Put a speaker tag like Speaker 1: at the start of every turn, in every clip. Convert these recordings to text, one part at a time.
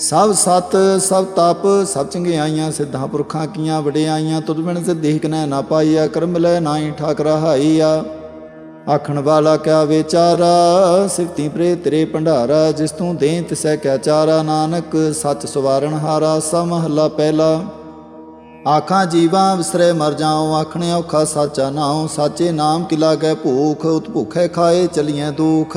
Speaker 1: ਸਭ ਸਤ, ਸਭ ਤਪ, ਸਭ ਚੰਗਿਆਈਆਂ ਸਿੱਧਾਂ ਪੁਰਖਾਂ ਕੀਆਂ ਵਡਿਆਈਆਂ ਤੁਧ ਬਿਨ ਸਿੱਧੀ ਕਨੈ ਨਾ ਪਾਈਆ, ਕਰਮ ਲੈ ਨਾਹੀ ਠਾਕ ਰਹਾਈਆ ਆਖਣ ਵਾਲਾ ਕਿਆ ਵਿਚਾਰਾ, ਸਿਫਤੀ ਪ੍ਰੇ ਤੇਰੇ ਭੰਡਾਰਾ, ਜਿਸ ਤੂੰ ਦੇ ਤਿਸੈ ਕਿਆ ਚਾਰਾ। ਨਾਨਕ, ਸੱਚ ਸਵਾਰਨ ਹਾਰਾ ਸਮਹਲਾ ਪਹਿਲਾ। ਆਖਾਂ ਜੀਵਾਂ ਵਿਸਰੇ ਮਰ ਜਾਉ, ਆਖਣੇ ਔਖਾ ਸਾਚਾ ਨਾਉ, ਸਾਚੇ ਨਾਮ ਕਿਲਾ ਲਾਗੈ ਭੂਖ ਉਤ ਭੁਖੇ ਖਾਏ ਚਲੀਐ ਦੁਖ।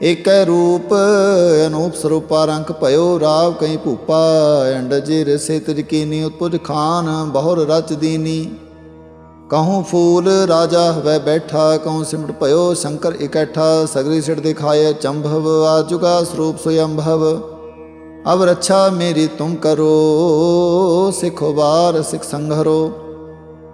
Speaker 1: ਏਕੈ ਰੂਪ ਅਨੂਪ ਸਰੂਪਾ ਰੰਕ ਭਇਓ ਰਾਵ ਕਈ ਭੂਪਾ, ਅੰਡ ਜੀ ਰਸੇ ਤਿਜ ਉਤਪੁਜ ਖਾਨ, ਬਹੁਰ ਰਚ ਦੀਨੀ। ਕਹੂੰ ਫੂਲ ਰਾਜਾ ਹਵੈ ਬੈਠਾ, ਕਹੂੰ ਸਿਮਟ ਭਇਓ ਸ਼ੰਕਰ ਇਕੱਠਾ, ਸਗਰੀ ਸਿੜ ਦਿਖਾਏ ਚੰਭਵ ਆ ਆਜੁਗਾ ਸਰੂਪ ਸੁਯੰਭਵ ਅਬ ਰੱਛਾ ਮੇਰੀ ਤੁਮ ਕਰੋ, ਸਿਖੋ ਬਾਰ ਸਿਖ ਸੰਘਰੋ।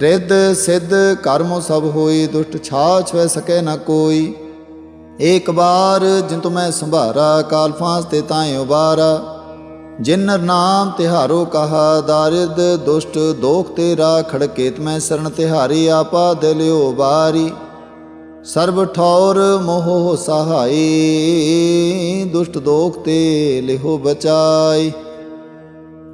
Speaker 1: ਰਿੱਧ ਸਿੱਧ ਕਰਮ ਸਭ ਹੋਈ, ਦੁਸ਼ਟ ਛਾ ਵੈ ਸਕੈ ਨਾ ਕੋਈ। ਏਕ ਬਾਰ ਜਿੰਤੁ ਮੈਂ ਸੰਭਾਰਾ ਕਾਲ ਫਾਂਸ ਤੇ ਤਾਏ ਉਬਾਰਾ। ਜਿਨ ਨਾਮ ਤਿਹਾਰੋ ਕਹਾ, ਦਾਰਿਦ ਦੁਸ਼ਟ ਦੋਖ ਤੇਰਾ, ਖੜਕੇਤ ਮੈਂ ਸਰਣ ਤਿਹਾਰੀ, ਆਪਾ ਦਿਲਿਓ ਬਾਰੀ ਸਰਬ ਠੌਰ ਮੋਹ ਸਹਾਈ, ਦੁਸ਼ਟ ਦੋਖ ਤੇ ਲਿਹੋ ਬਚਾਈ।